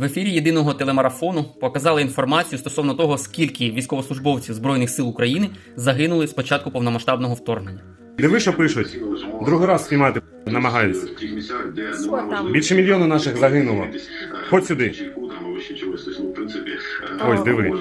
В ефірі єдиного телемарафону показали інформацію стосовно того, скільки військовослужбовців Збройних сил України загинули з початку повномасштабного вторгнення. Диви, що пишуть. Другий раз спіймати намагаються. Більше мільйона наших загинуло. Ходь сюди. Ось, диви.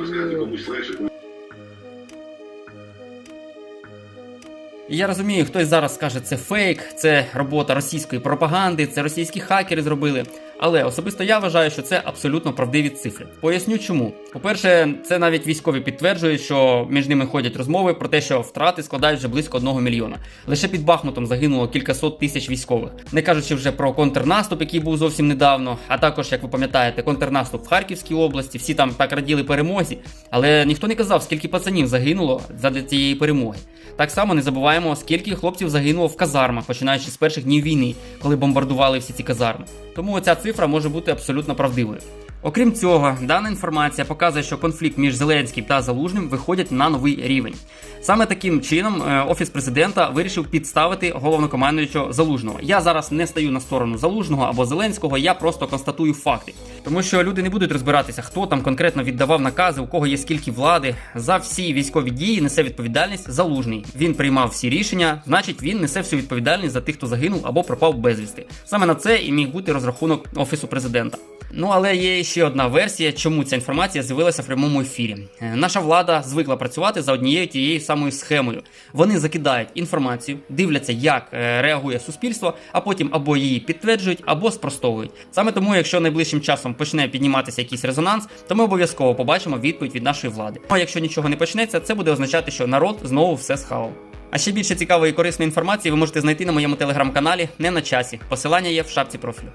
Я розумію, хтось зараз скаже, це фейк, це робота російської пропаганди, це російські хакери зробили. Але особисто я вважаю, що це абсолютно правдиві цифри. Поясню чому. По-перше, це навіть військові підтверджують, що між ними ходять розмови про те, що втрати складають вже близько одного мільйона. Лише під Бахмутом загинуло кількасот тисяч військових, не кажучи вже про контрнаступ, який був зовсім недавно. А також, як ви пам'ятаєте, контрнаступ в Харківській області. Всі там так раділи перемозі, але ніхто не казав, скільки пацанів загинуло задля цієї перемоги. Так само не забуваємо, скільки хлопців загинуло в казармах, починаючи з перших днів війни, коли бомбардували всі ці казарми. Тому ця цифра може бути абсолютно правдивою. Окрім цього, дана інформація показує, що конфлікт між Зеленським та Залужним виходять на новий рівень. Саме таким чином е, офіс президента вирішив підставити головнокомандуючого Залужного. Я зараз не стаю на сторону Залужного або Зеленського, я просто констатую факти, тому що люди не будуть розбиратися, хто там конкретно віддавав накази, у кого є скільки влади. За всі військові дії несе відповідальність Залужний. Він приймав всі рішення, значить він несе всю відповідальність за тих, хто загинув або пропав безвісти. Саме на це і міг бути розрахунок офісу президента. Ну але є ще одна версія, чому ця інформація з'явилася в прямому ефірі. Е, Наша влада звикла працювати за однією тією самою схемою. Вони закидають інформацію, дивляться, як е, реагує суспільство, а потім або її підтверджують, або спростовують. Саме тому, якщо найближчим часом почне підніматися якийсь резонанс, то ми обов'язково побачимо відповідь від нашої влади. А якщо нічого не почнеться, це буде означати, що народ знову все схавав. А ще більше цікавої і корисної інформації ви можете знайти на моєму телеграм-каналі не на часі. Посилання є в шапці профілю.